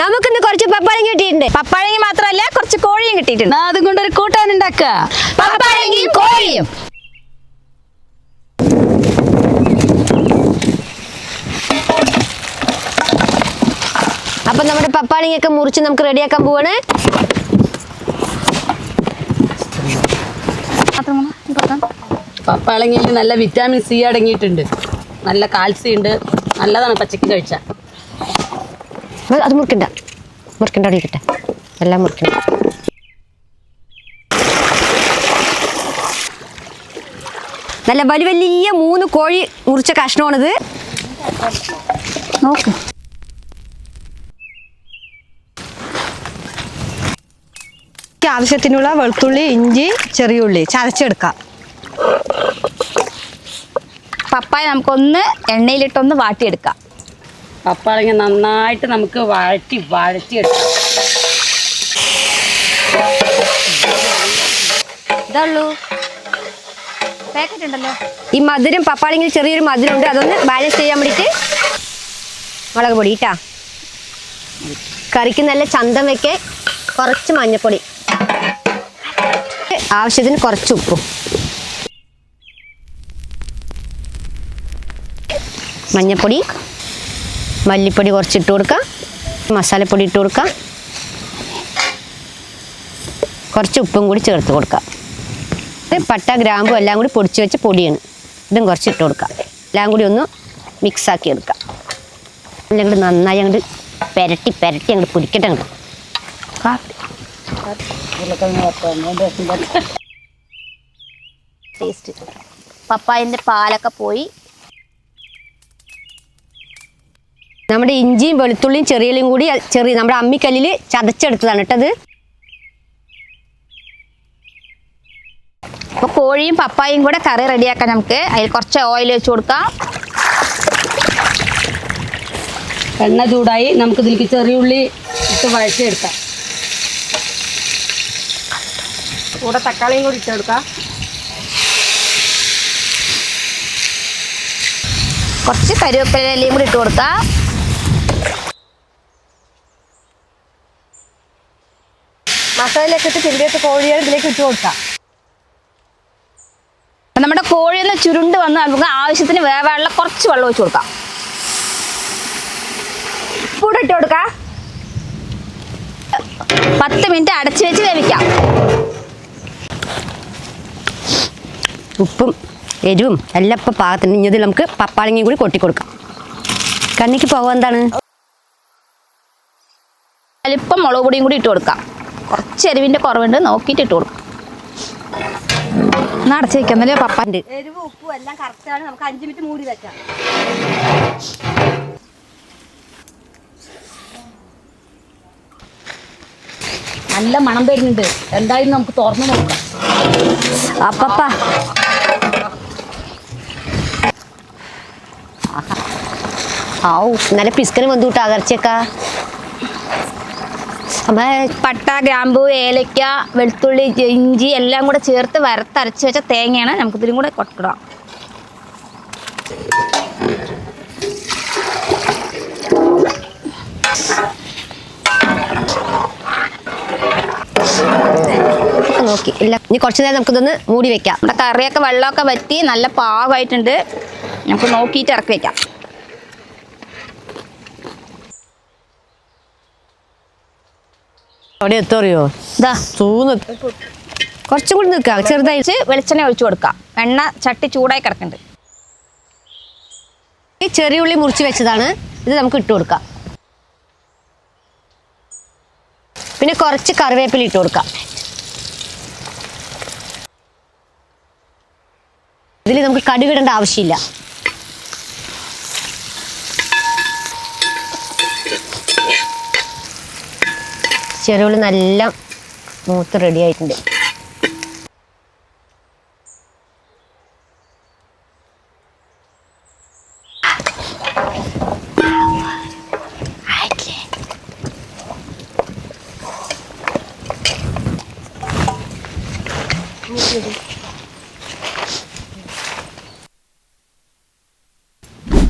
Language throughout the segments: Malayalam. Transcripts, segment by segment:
നമുക്കിന്ന് കുറച്ച് പപ്പായം കിട്ടിയിട്ടുണ്ട്. പപ്പാഴങ്ങി മാത്രമല്ല കുറച്ച് കോഴിയും കിട്ടിയിട്ടുണ്ട്. അതും കൊണ്ടൊരു കൂട്ടാൻ ഉണ്ടാക്കുക. പപ്പായങ്ങയും കോഴിയും. അപ്പൊ നമ്മുടെ പപ്പാളിങ്ങയൊക്കെ മുറിച്ച് നമുക്ക് റെഡിയാക്കാൻ പോവാണ്. പപ്പാളങ്ങിയിൽ നല്ല വിറ്റാമിൻ സി അടങ്ങിയിട്ടുണ്ട്. നല്ല കാൽസ്യം ഉണ്ട്. നല്ലതാണ് പച്ചക്ക് കഴിച്ചാൽ അത് മുറിക്കണ്ട മുറിക്കണ്ട അവിടെ ഇരിക്കട്ടെ. എല്ലാം മുറിക്കണ്ട നല്ല വലിയ വലിയ മൂന്ന് കോഴി മുറിച്ച കഷ്ണമാണിത്. നോക്ക്. ആവശ്യത്തിനുള്ള വെളുത്തുള്ളി ഇഞ്ചി ചെറിയ ഉള്ളി. ചതച്ചെടുക്കാം. പപ്പായ നമുക്കൊന്ന് എണ്ണയിലിട്ടൊന്ന് വാട്ടിയെടുക്കാം. പപ്പായ നന്നായിട്ട് നമുക്ക് വഴറ്റി വഴറ്റി എടുക്കാം. ഇതുള്ളൂ പാക്കറ്റ് ഉണ്ടല്ലോ ഈ മധുരം പപ്പാളിങ്ങിൽ ചെറിയൊരു മധുരം ഉണ്ട് അതൊന്ന് ബാലൻസ് ചെയ്യാൻ വേണ്ടിയിട്ട് മുളക് പൊടി ഇട്ടാ കറിക്ക് നല്ല ചന്തം വെക്കെ കുറച്ച് മഞ്ഞപ്പൊടി. ആവശ്യത്തിന് കുറച്ച് ഉപ്പും. മഞ്ഞപ്പൊടി മല്ലിപ്പൊടി കുറച്ച് ഇട്ട് കൊടുക്കുക. മസാലപ്പൊടി ഇട്ട് കൊടുക്കുക. കുറച്ച് ഉപ്പും കൂടി ചേർത്ത് കൊടുക്കുക. പട്ട ഗ്രാമ്പു എല്ലാം കൂടി പൊടിച്ച് വെച്ച പൊടിയാണ്. ഇതും കുറച്ച് ഇട്ട് കൊടുക്കുക. എല്ലാം കൂടി ഒന്ന് മിക്സ് ആക്കി എടുക്കുക. എല്ലാം കൂടി നന്നായി അങ്ങോട്ട് പെരട്ടി പെരട്ടി അങ്ങോട്ട് പൊരിക്കട്ടെ അങ്ങോട്ട് ടേസ്റ്റ് പപ്പായന്റെ പാലൊക്കെ പോയി. നമ്മുടെ ഇഞ്ചിയും വെളുത്തുള്ളിയും ചെറിയലും കൂടി ചെറിയ നമ്മുടെ അമ്മിക്കല്ലിൽ ചതച്ചെടുത്തതാണ് ഇട്ടത് അപ്പോൾ കോഴിയും പപ്പായും കൂടെ കറി റെഡിയാക്കാം നമുക്ക്. അതിൽ കുറച്ച് ഓയിൽ വെച്ച് കൊടുക്കാം. എണ്ണ ചൂടായി നമുക്ക് ഇതിലേക്ക് ചെറിയ ഉള്ളി ഇട്ട് വഴച്ചെടുക്കാം കൂടെ തക്കാളിയും കൂടി ഇട്ടെടുക്കാം കുറച്ച് കരിവേപ്പിലയും കൂടി ഇട്ട് കൊടുക്കാം. മസാലയൊക്കെ ഇട്ട് തിരികെ കോഴികൾ ഇതിലേക്ക് ഇട്ട് കൊടുക്കാം. നമ്മുടെ കോഴി ഒന്ന് ചുരുണ്ട് വന്ന് നമുക്ക് ആവശ്യത്തിന് വേവാനുള്ള കുറച്ച് വെള്ളം ഒഴിച്ചു കൊടുക്കാം. കൂടെ ഇട്ട് കൊടുക്കാം. പത്ത് മിനിറ്റ് അടച്ചു വെച്ച് വേവിക്കാം. ഉപ്പും എരിവും എല്ലാം ഇപ്പം പാകത്തിന്. ഇനി ഇതിൽ നമുക്ക് പപ്പാളങ്ങയും കൂടി കൊട്ടി കൊടുക്കാം. കണ്ണിക്ക് പോകാൻ എന്താണ്? അല്പം മുളക് പൊടിയും കൂടി ഇട്ട് കൊടുക്കാം. കുറച്ച് എരിവിന്റെ കുറവുണ്ട്. നോക്കിയിട്ട് ഇട്ട് കൊടുക്കും. എന്നാ അടച്ചു വെക്കുന്നല്ലേ പപ്പാന്റെ എരിവ് ഉപ്പും എല്ലാം കറക്റ്റാണ് നമുക്ക് അഞ്ച് മിനിറ്റ് മൂടി വെക്കാം. നല്ല മണം വരുന്നുണ്ട്. എന്തായാലും നമുക്ക് തുറന്നു നോക്കാം. അപ്പപ്പ. ഓ നല്ല പിസ്കന് വന്നു കൂട്ടാ അകർച്ചക്ക അമ്മേ പട്ട ഗ്രാമ്പു ഏലക്ക വെളുത്തുള്ളി ഇഞ്ചി എല്ലാം കൂടെ ചേർത്ത് വരത്തരച്ച് വെച്ച തേങ്ങയാണ് നമുക്കിതിലും കൂടെ ഒക്കെ നോക്കി ഇല്ല. ഇനി കുറച്ച് നേരം നമുക്കിതൊന്ന് മൂടി വെക്കാം. നമ്മുടെ കറിയൊക്കെ വെള്ളമൊക്കെ വറ്റി നല്ല പാകമായിട്ടുണ്ട്. നമുക്ക് നോക്കിയിട്ട് ഇറക്കി വെക്കാം. അവിടെ എത്തറിയോ ഇതാ തൂന്ന്. കുറച്ചും കൂടി നിൽക്കാം. ചെറുതായിട്ട് വെളിച്ചെണ്ണ ഒഴിച്ചു കൊടുക്കാം. എണ്ണ ചട്ടി ചൂടായി കിടക്കുന്നുണ്ട്. ഈ ചെറിയ ഉള്ളി മുറിച്ച് വെച്ചതാണ്. ഇത് നമുക്ക് ഇട്ട് കൊടുക്കാം. പിന്നെ കുറച്ച് കറിവേപ്പില ഇട്ട് കൊടുക്കാം. ഇതിൽ നമുക്ക് കടുകിടേണ്ട ആവശ്യമില്ല. ഉള്ളി നല്ല മൂത്ത് റെഡി ആയിട്ടുണ്ട്.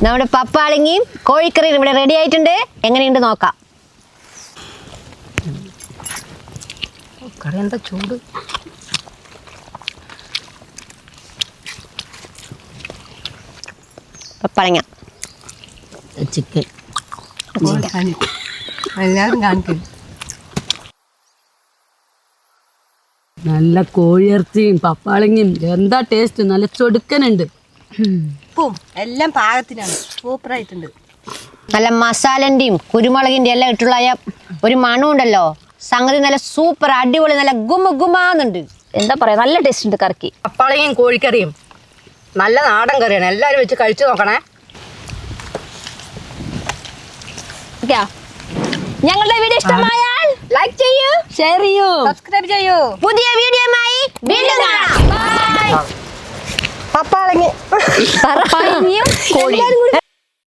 നമ്മുടെ പപ്പാളിങ്ങിയും കോഴിക്കറിയും ഇവിടെ റെഡി ആയിട്ടുണ്ട്. എങ്ങനെയുണ്ട് നോക്കാം. കറി എന്താ ചൂട്? പപ്പാളിങ്ങ ചിക്കൻ. എല്ലാവരും കാണിക്കും നല്ല കോഴിയിറച്ചിയും പപ്പാളങ്ങയും. എന്താ ടേസ്റ്റ് നല്ല ചൊടുക്കനുണ്ട്. ഉപ്പും എല്ലാം പാകത്തിനാണ്. സൂപ്പറായിട്ടുണ്ട് നല്ല മസാലന്റെയും കുരുമുളകിന്റെ എല്ലാം ഇട്ടുള്ള ഒരു മണമുണ്ടല്ലോ. സംഗതി നല്ല സൂപ്പർ അടിപൊളി നല്ല ഗുമ ഗുമാന്നുണ്ട്. എന്താ പറയാ നല്ല ടേസ്റ്റ് ഉണ്ട് കറിക്ക്. പപ്പാളങ്ങയും കോഴിക്കറിയും. നല്ല നാടൻ കറിയാണ്. എല്ലാവരും വെച്ച് കഴിച്ചു നോക്കണേ. ഞങ്ങളുടെ വീഡിയോ ഇഷ്ടമായാൽ ലൈക്ക് ചെയ്യൂ ഷെയർ ചെയ്യൂ സബ്സ്ക്രൈബ് ചെയ്യൂ. പുതിയ വീഡിയോയുമായി വീണ്ടും കാണാം. പപ്പാളങ്ങി. കോഴി